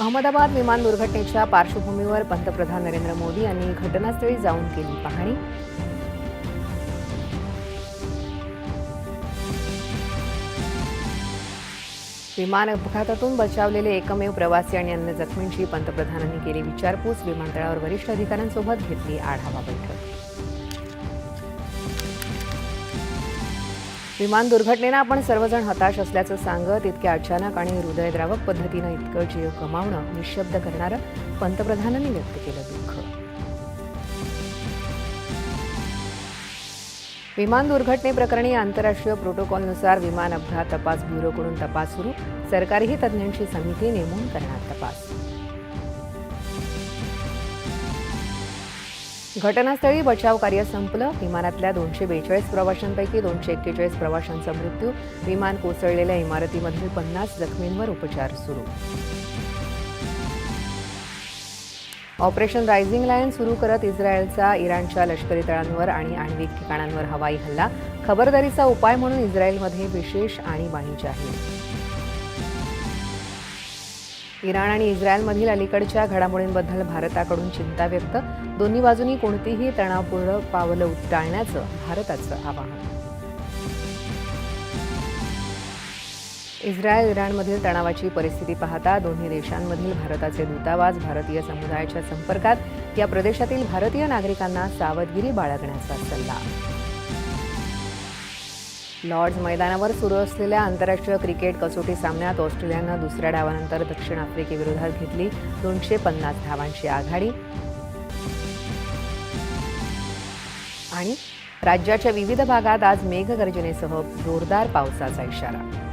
अहमदाबाद विमान दुर्घटनेच्या पार्श्वभूमीवर पंतप्रधान नरेंद्र मोदी यांनी घटनास्थळी जाऊन केली पाहणी. विमान अपघातातून बचावलेले एकमेव प्रवासी आणि अन्य जखमींची पंतप्रधानांनी केली विचारपूस. विमानतळावर वरिष्ठ अधिकाऱ्यांसोबत घेतली आढावा बैठक. विमान दुर्घटनेनं आपण सर्वजण हताश असल्याचं सांगत इतक्या अचानक आणि हृदयद्रावक पद्धतीनं इतकं जीव गमावणं निशब्द करणारं पंतप्रधानांनी व्यक्त केलं दुःख. विमान दुर्घटनेप्रकरणी आंतरराष्ट्रीय प्रोटोकॉलनुसार विमान अपघात तपास ब्युरोकडून तपास सुरू सरकारही तज्ज्ञांची समिती नेमून करणार तपास. घटनास्थळी बचाव कार्य संपलं. विमानातल्या दोनशे बेचाळीस प्रवाशांपैकी दोनशे एक्केचाळीस प्रवाशांचा मृत्यू. विमान कोसळलेल्या इमारतीमधील पन्नास जखमींवर उपचार सुरू. ऑपरेशन रायझिंग लायन सुरू करत इस्रायलचा इराणच्या लष्करी तळांवर आणि आण्विक ठिकाणांवर हवाई हल्ला. खबरदारीचा उपाय म्हणून इस्रायलमध्ये विशेष आणीबाणी जाहीर. इराण आणि इस्रायलमधील अलीकडच्या घडामोडींबद्दल भारताकडून चिंता व्यक्त. दोन्ही बाजूंनी कोणतीही तणावपूर्ण पावलं टाळण्याचं भारताचं आवाहन. इस्रायल इराणमधील तणावाची परिस्थिती पाहता दोन्ही देशांमधील भारताचे दूतावास भारतीय समुदायाच्या संपर्कात. या प्रदेशातील भारतीय नागरिकांना सावधगिरी बाळगण्याचा सल्ला. लॉर्ड्स मैदानावर सुरू असलेल्या आंतरराष्ट्रीय क्रिकेट कसोटी सामन्यात ऑस्ट्रेलियानं दुसऱ्या डावानंतर दक्षिण आफ्रिकेविरोधात घेतली दोनशे पन्नास धावांची आघाडी. आणि राज्याच्या विविध भागात आज मेघगर्जनेसह जोरदार पावसाचा इशारा.